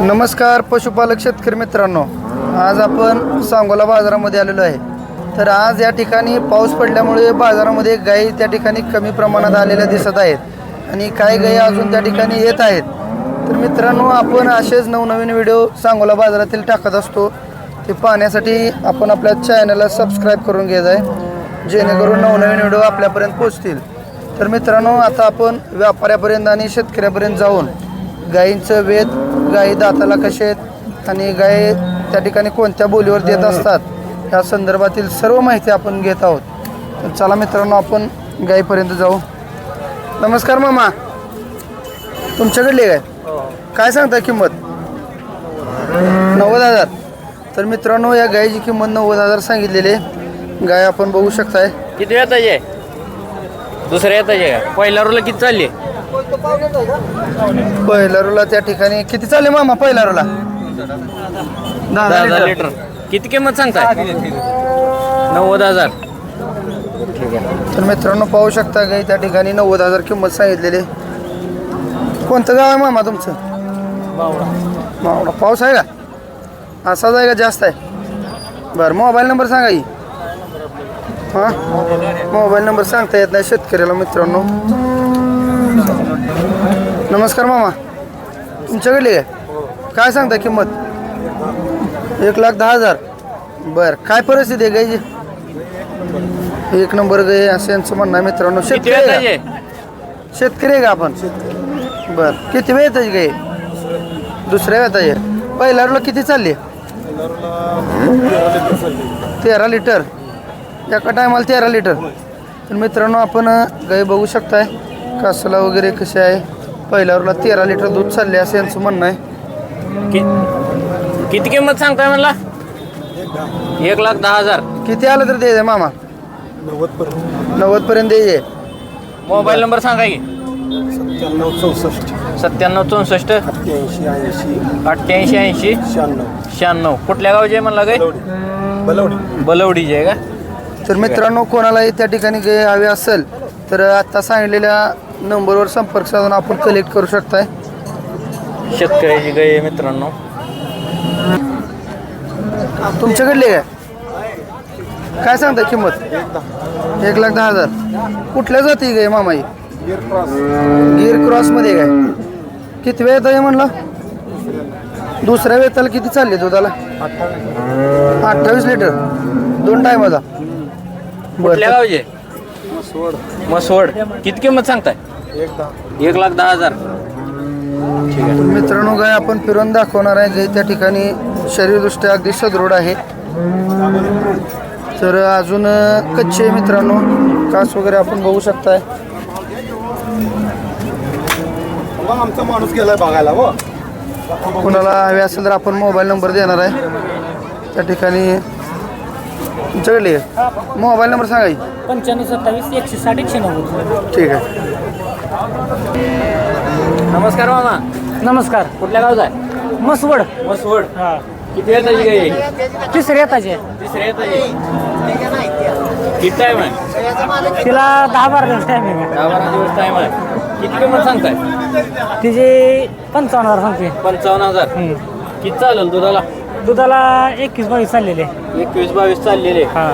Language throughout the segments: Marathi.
नमस्कार पशुपालक शेतकरी मित्रांनो. आज आपण सांगोला बाजारामध्ये आलेलो आहे. तर आज या ठिकाणी पाऊस पडल्यामुळे बाजारामध्ये गायी त्या ठिकाणी कमी प्रमाणात आलेल्या दिसत आहेत. आणि काही गायी अजून त्या ठिकाणी येत आहेत. तर मित्रांनो आपण असेच नवनवीन व्हिडिओ सांगोला बाजारातील टाकत असतो. ते पाहण्यासाठी आपण आपल्या चॅनलला सबस्क्राईब करून घेत आहे. जेणेकरून नवनवीन व्हिडिओ आपल्यापर्यंत पोहोचतील. तर मित्रांनो आता आपण व्यापाऱ्यापर्यंत आणि शेतकऱ्यापर्यंत जाऊन गायींचं वेद गायी दाताला कसे आहेत आणि गाय त्या ठिकाणी कोणत्या बोलीवर देत असतात या संदर्भातील सर्व माहिती आपण घेत आहोत. तर चला मित्रांनो आपण गायीपर्यंत जाऊ. नमस्कार मामा. तुमच्याकडली गाय काय? सांगता किंमत? नव्वद हजार. तर मित्रांनो या गायीची किंमत नव्वद हजार सांगितलेली आहे. गाय आपण बघू शकताय. किती येत आहे दुसऱ्या येत आहे पहिल्या रोला किती चालली? पहिला रुला त्या ठिकाणी. किती चालले मामा पहिला रुला? दहा लिटर. किती किंमत सांगताय? नव्वद हजार. तर मित्रांनो पाहू शकता गाई त्या ठिकाणी नव्वद हजार किंमत सांगितलेली. कोणतं गाव आहे मामा तुमचं? मावडा पाऊस आहे का? असाच आहे का जास्त आहे? बरं मोबाईल नंबर सांगा की. हां? मोबाईल नंबर सांगता येत नाही शेतकऱ्याला मित्रांनो. नमस्कार मामा. तुमच्याकडली आहे काय सांगता किंमत? एक लाख दहा हजार. बरं काय परिस्थिती आहे गायची एक नंबर गाय असं यांचं म्हणणं आहे मित्रांनो. शेतकरी आहे आहे? का? शेतकरी आहे का आपण? बर किती वेळ येताची गाय दुसऱ्या वेळात पहिल्या रोला किती चालली? तेरा लिटर. एका टायमाला तेरा लिटर. तर मित्रांनो आपण गाय बघू शकताय. कासला वगैरे कसे आहे? पहिल्या रोला तेरा लिटर दूध चालले असं यांचं म्हणणं आहे. कि- किती किंमत सांगताय म्हणला? एक लाख दहा हजार. किती आलं तर द्यायचं मामा. नव्वद पर्यंत द्यायचे मोबाईल नंबर सांगा की. सत्त्याण्णव चौसष्ट. सत्त्याण्णव चौसष्ट. अठ्ठ्याऐंशी ऐंशी. अठ्ठ्याऐंशी ऐंशी. शहाण्णव. शहाण्णव. कुठल्या गावचे म्हणला काय बलवडी. बलवडी. बलवडीचे आहे का? तर मित्रांनो कोणालाही त्या ठिकाणी गाय हवी असेल तर आत्ता सांगितलेल्या नंबरवर संपर्क साधून आपण कलेक्ट करू शकताय. शेतकऱ्याची गाय आहे मित्रांनो. तुमच्याकडली काय? काय सांगता किंमत? एक लाख दहा हजार. कुठल्या जाती गाय मामाई? गिर क्रॉस क्रॉसमध्ये काय? किती वेळ आहे म्हणला? दुसऱ्या वेताला किती चालले दुधाला? अठ्ठावीस लिटर. दोन कुठल्या बरं. गावचे? सोड मसवड. किती किंमत सांगताय? एक दहा एक लाख दहा हजार. ठीक आहे. मित्रांनो गाय आपण फिरून दाखवणार आहे गाय त्या ठिकाणी शरीरदृष्ट्या अगदी सदृढ आहे. तर अजून अं, कच्चे आहे मित्रांनो. कास वगैरे आपण बघू शकताय. मग आमचा माणूस गेलाय बघायला हो. कोणाला हवे असेल तर आपण मोबाईल नंबर देणार आहे. त्या ठिकाणी तुमच्याकडे मोबाईल नंबर सांगा की. पंच्याण्णव सत्तावीस एकशे साठ एकशे नव्वद. ठीक आहे. नमस्कार मामा. नमस्कार. कुठल्या गावचा आहे? मसवड मसवड हा. किती येताची गाय आहे तिसऱ्या येताचे तिसऱ्या किती टाईम आहे? तिला दहा बारा दिवस टायमिंग आहे. दहा बारा दिवस टाईम आहे. किती किंमत सांगताय? तिचे पंचावन्न हजार सांगते पंचावन्न हजार. किती चालेल दुधाला? दुधाला एकवीस बावीस चाललेले. एकवीस बावीस चाललेले. हा.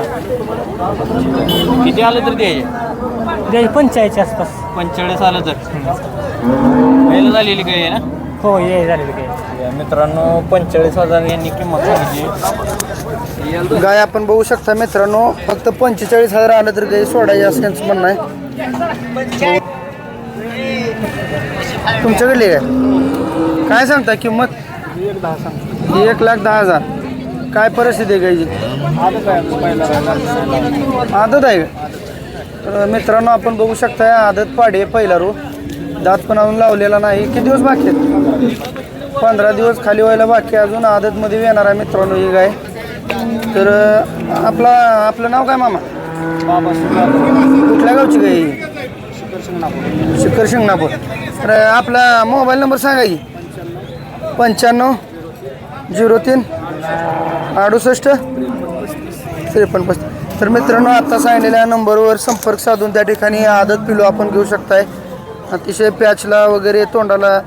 किती आलं तर द्यायचे? त्याचे पंचाळीसच्या आसपास. पंचेचाळीस आलं तर. पहिलं झालेली काही आहे ना? हो ये झालेले काही. या मित्रांनो पंचेचाळीस हजार यांनी किंमत सांगितली. गाय आपण बघू शकता मित्रांनो फक्त पंचेचाळीस हजार आलं तर गाय सोडायची असं यांचं म्हणणं आहे. तुमच्याकडली काय काय सांगता किंमत? एक एक लाख दहा हजार. काय परिस्थिती आहे गायची आदत आहे. पहिला आदत आहे का? तर मित्रांनो आपण बघू शकता आदत पाडे पहिला रो. दात पण अजून लावलेला नाही. किती दिवस बाकी आहेत? पंधरा दिवस खाली व्हायला बाकी अजून आदतमध्ये येणार आहे मित्रांनो ही गाय. तर आपला आपलं नाव काय मामा? कुठल्या गावची गाय शिखर शिंगणापूर. तर आपला मोबाईल नंबर सांगा की. पंच्याण्णव झिरो तीन अडुसष्ट त्रेपन्न पस्तीस. तर मित्रांनो आत्ता सांगलेल्या नंबरवर संपर्क साधून त्या ठिकाणी आदत पिलो आपण घेऊ शकताय. अतिशय प्याचला वगैरे तोंडाला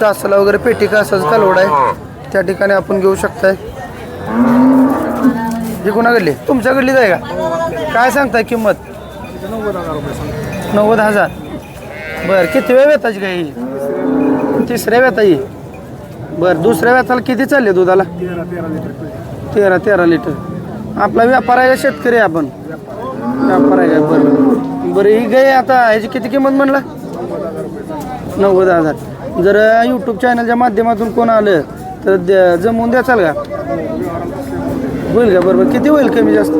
कासाला वगैरे पेटी कासाचा कालवड आहे. त्या ठिकाणी आपण घेऊ शकताय. ही कुणाकडली? तुमच्याकडलीच आहे का? काय सांगताय किंमत? नव्वद हजार. बरं किती वेळ वेताची काय ही? तिसऱ्या वेता ही बरं दुसऱ्या वेताला किती चालले दुधाला? तेरा तेरा लिटर आपला व्यापार आहे का शेतकरी आहे आपण? व्यापार आहे का? बरं. बरं ही गाय आता ह्याची किती किंमत म्हणला? नव्वद हजार. जर यूट्यूब चॅनलच्या माध्यमातून कोण आलं तर द्या- जमवून द्याचाल का? होईल का? बरोबर किती होईल कमी जास्त?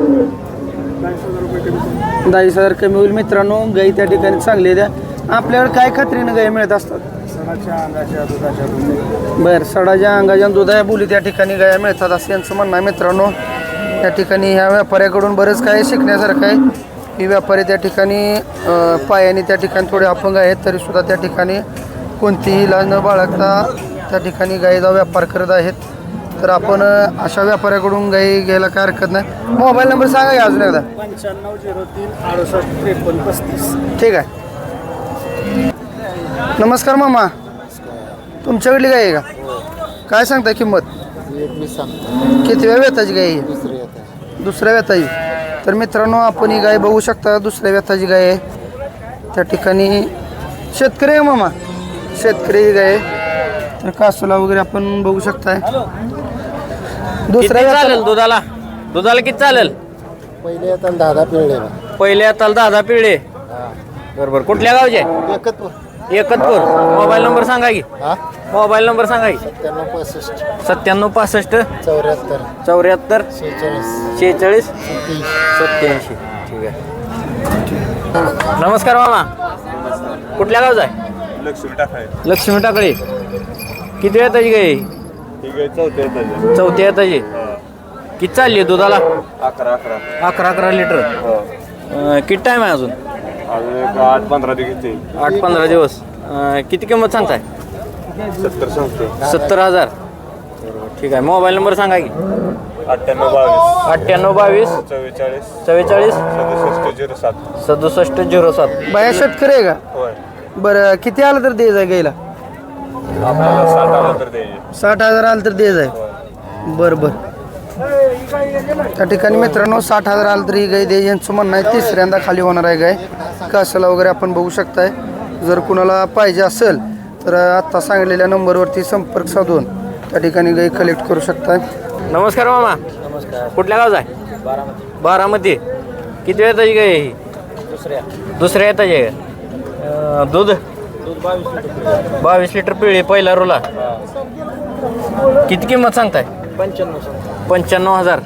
दहावीस हजार कमी होईल. मित्रांनो गाई त्या ठिकाणी चांगली द्या आपल्याकडे काय खात्रीनं गाई मिळत असतात? सणाच्या अंगाच्या दुधाच्या दुधाच्या बर सडाच्या अंगाच्या दुधा बोली त्या ठिकाणी गाया मिळतात असं यांचं म्हणणं आहे मित्रांनो. त्या ठिकाणी ह्या व्यापाऱ्याकडून बरंच काय शिकण्यासारखं आहे. ही व्यापारी त्या ठिकाणी पायाने त्या ठिकाणी थोडे अपंग आहेत तरीसुद्धा त्या ठिकाणी कोणतीही इलाज न बाळगता त्या ठिकाणी गाईचा व्यापार करत आहेत. तर आपण अशा व्यापाऱ्याकडून गाई घ्यायला काय हरकत नाही. मोबाईल नंबर सांगा की अजून एकदा. पंच्याण्णव झिरो तीन अडुसष्ट त्रेपन्न पस्तीस. ठीक आहे. नमस्कार मामा. तुमच्याकडली गाय आहे का? काय सांगता किंमत? किती वेळ वेताची गाय आहे? ही? दुसऱ्या व्यताची तर मित्रांनो आपण ही गाय बघू शकता दुसऱ्या व्यताची गाय आहे. त्या ठिकाणी शेतकरी आहे मामा. शेतकरी ही गाय आहे. तर कासोला वगैरे आपण बघू शकताय. किती दुसऱ्या चालेल दुधाला? दुधाला किती चालेल? पहिले आता दहा दहा पिळले पहिले आता दहा दहा पिळे बरोबर कुठल्या गावचे? एकत्र एकतपूर. मोबाईल नंबर सांगा की. हा? मोबाईल नंबर सांगा की. सत्त्याण्णव पासष्ट. सत्त्याण्णव पासष्ट. चौऱ्याहत्तर. चौऱ्याहत्तर. शेहेचाळीस. सत्याऐंशी ठीक आहे. नमस्कार मामा. कुठल्या गावचा आहे? लक्ष्मी टाकाय लक्ष्मी टाकळी. किती वेळ त्याची गाई ठीक आहे चौथ्या चौथी आहे त्याची किती चालली आहे दुधाला? अकरा अकरा. अकरा अकरा लिटर. अं, किती टाईम आहे अजून? अजून एक आठ पंधरा दिवस आठ पंधरा दिवस. अं, किती किंमत सांगताय? सत्तर सांगतो सत्तर हजार. बरोबर ठीक आहे. मोबाईल नंबर सांगा की. अठ्ठ्याण्णव बावीस. अठ्ठ्याण्णव बावीस. चव्वेचाळीस. चव्वेचाळीस. सदुसष्ट झिरो सात. सदुसष्ट झिरो सात. बाया शेतकरी आहे का? होय. बरं किती आलं तर द्यायचं आहे आपल्याला साठ आलं तर द्यायचे साठ हजार आलं तर द्यायचं आहे बरं बरं. त्या ठिकाणी मित्रांनो साठ हजार आलं तर ही गाय द्यायची. यांचं म्हणणं आहे तिसऱ्यांदा खाली होणार आहे गाय कासाला वगैरे आपण बघू शकताय. जर कुणाला पाहिजे असेल तर आत्ता सांगितलेल्या नंबरवरती संपर्क साधून त्या ठिकाणी गाई कलेक्ट करू शकताय. नमस्कार मामा. नमस्कार. कुठल्या गावचा आहे? बारामती. किती वेळ त्याची गाय आहे ही दुसऱ्या. दुसऱ्या येताची आहे का? अं, दूध? बावीस लिटर पिळी. पहिला रोला. किती किंमत सांगताय? पंच्याण्णव हजार.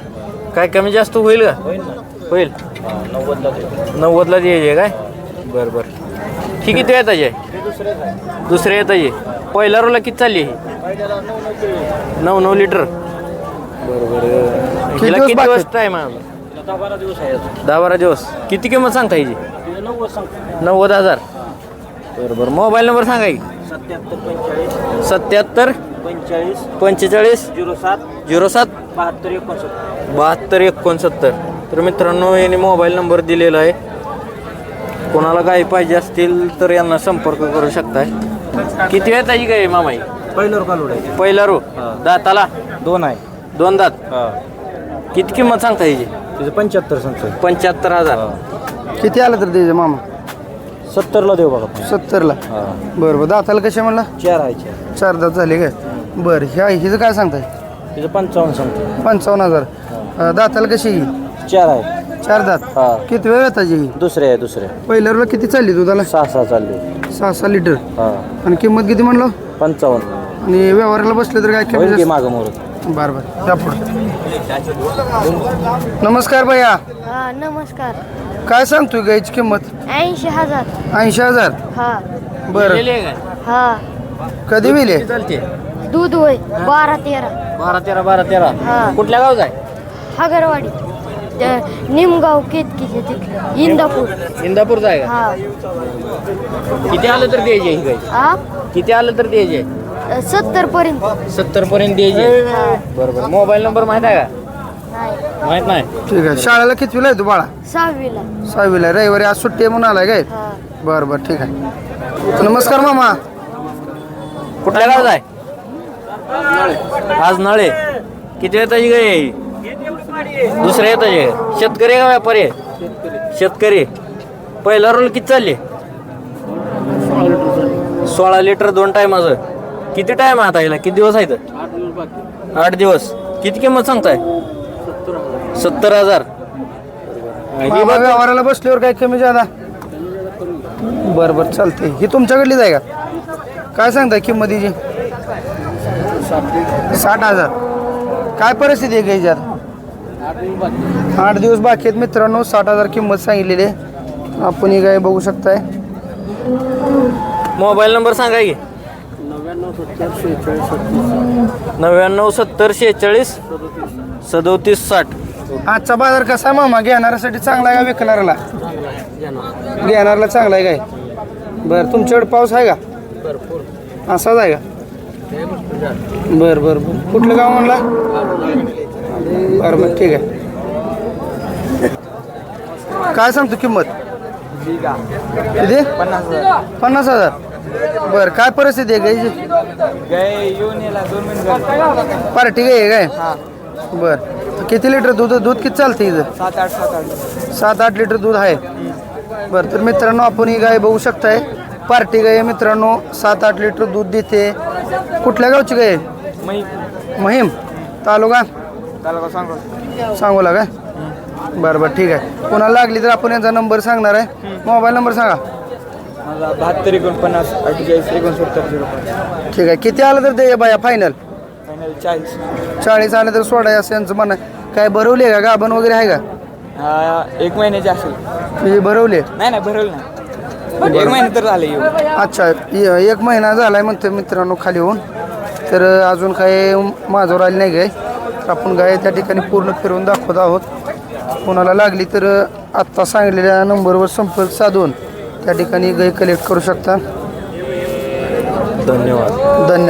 काय कमी जास्त होईल का? होईल नव्वदला द्यायचे काय? बरं बरं. ही किती येताची आहे. दुसऱ्या येताची पहिला रोला किती चालली आहे? ही नऊ नऊ लिटर बरोबर किती हिला दिवस किती बाकी दिवस आहेत? टाइम आहे? दहा बारा दिवस आहे दहा बारा दिवस. किती किंमत सांगता हिची? नव्वद हजार. बरोबर मोबाईल नंबर सांगा की. सत्याहत्तर पंचेचाळीस. पंचेचाळीस. झिरो सात. झिरो सात? बहात्तर एकोणसत्तर. बहात्तर एकोणसत्तर. तर मित्रांनो याने मोबाईल नंबर दिलेला आहे. कोणाला गाय पाहिजे असतील तर यांना संपर्क करू शकताय. किती वेळ त्याची गाय मामाई? पहिल्यावर काल उडायचे पहिला रो दाताला? दोन आहे. दोन दात? किती किंमत सांगता याची तिचं पंच्याहत्तर सांगतोय. पंच्याहत्तर हजार. किती आलं तर द्यायचं मामा? सत्तरला देऊ बघा सत्तरला? बरं बरं. दाताला कसे म्हणला? चार आहे चार. चार दात झाले काय? बरं ह्या हिचं काय सांगताय? तिचं पंचावन्न सांगतो पंचावन्न हजार. अं, दाताला कशी ही? चार आहे. चार दात. हा. किती वेळ येताची ही? दुसरे आहे दुसरे. पहिल्या रोला किती चालली दुधाला? सहा सहा चालले. सहा सहा लिटर. हा. आणि किंमत किती म्हणलो? पंचावन्न. आणि व्यवहाराला बसले तर काय होईल की किंमत? मागं मोरत बरं बरं. त्या पुढे. नमस्कार भैया. हा नमस्कार. काय सांगतोय गायची किंमत? ऐंशी हजार. ऐंशी हजार? हा. बरं? हा. कधी मिले किती चालते? दूध होय बारा तेरा. बारा तेरा बारा तेरा. हा. कुठल्या गावचा आहे हगरवाडी. ते निमगाव केतकीचे तिथलं इंदापूर. इंदापूरचा आहे हा. का किती आलं तर द्यायचे ही गाय हा किती आलं तर द्यायचे? सत्तर पर्यंत. सत्तर पर्यंत द्यायचे? बरोबर. मोबाईल नंबर माहीत आहे का? नाही. माहीत नाही? ठीक आहे. शाळेला कितवीला आहे तू बाळा? सहावीला. सहावीला. आहे. रविवारी आज सुट्टी आहे म्हणून आलाय काय? हा. बरं बरं. ठीक आहे. नमस्कार मामा. कुठल्या गावात आहे आज नळे. किती येताची गाय आहे? दुसऱ्या येताची आहे शेतकरी आहे का व्यापारी? आहे शेतकरी. पहिला रोल किती चालले? सोळा लिटर दोन टायमाचं किती टाइम आहे आता हिला? किती दिवस आहेत? आठ दिवस. किती किंमत सांगताय? सत्तर हजार. ही मामा बघ व्यवहाराला बसल्यावर काय कमी जादा? बरं बरं चालते ही तुमच्याकडलीच आहे का? काय सांगताय किंमत हिची साठ हजार. काय परिस्थिती आहे घ्यायची आता आठ दिवस बाकी आहेत मित्रांनो साठ हजार किंमत सांगितलेली आहे. आपण ही गाय बघू शकताय. मोबाईल नंबर सांगा की. नव्याण्णव सत्तर शेहेचाळीस सदोतीस साठ. आजचा बाजार कसा आहे मामा? घेणाऱ्यासाठी चांगला आहे का विकणाऱ्याला? घेणाऱ्याला चांगला आहे काय? बरं तुमच्याकडे पाऊस आहे का? असाच आहे का? बरं बरं. बरं कुठलं गाव म्हणला? बरं बरं. ठीक आहे. काय सांगतो किंमत? किती? पन्नास हजार. बरं काय परिस्थिती आहे गायची पार्टी गाय आहे काय? बरं. किती लिटर दूध दूध किती चालते इथं? सात आठ सात आठ सात आठ लिटर दूध आहे. बरं तर मित्रांनो आपण ही गाय बघू शकताय. पार्टी गाय मित्रांनो. सात आठ लिटर दूध देते. कुठल्या गावची? मी महिम. तालुका? सांगोला. काय बरं बरं ठीक आहे. कोणाला लागली तर आपण यांचा नंबर सांगणार आहे. मोबाईल नंबर सांगा. माझा बहात्तर एकोणपन्नास अठ्ठेचाळीस एकोणसत्तर झिरो ठीक आहे. किती आलं तर दे बाया फायनल फायनल चाळीस. चाळीस आलं तर सोडाय असं यांचं म्हणणं आहे. काय भरवली आहे का? गाभण वगैरे आहे का? एक महिन्याचे असेल. म्हणजे भरवली आहे? नाही नाही भरवलं एक महिने तर झाले येऊ अच्छा य- एक महिना झालाय म्हणते मित्रांनो खाली होऊन. तर अजून काय माझ्यावर आली नाही गाय. तर आपण गाय त्या ठिकाणी पूर्ण फिरवून दाखवत आहोत. कोणाला लागली तर आत्ता सांगितलेल्या नंबरवर संपर्क साधून त्या ठिकाणी गाय कलेक्ट करू शकता. धन्यवाद. धन्यवाद.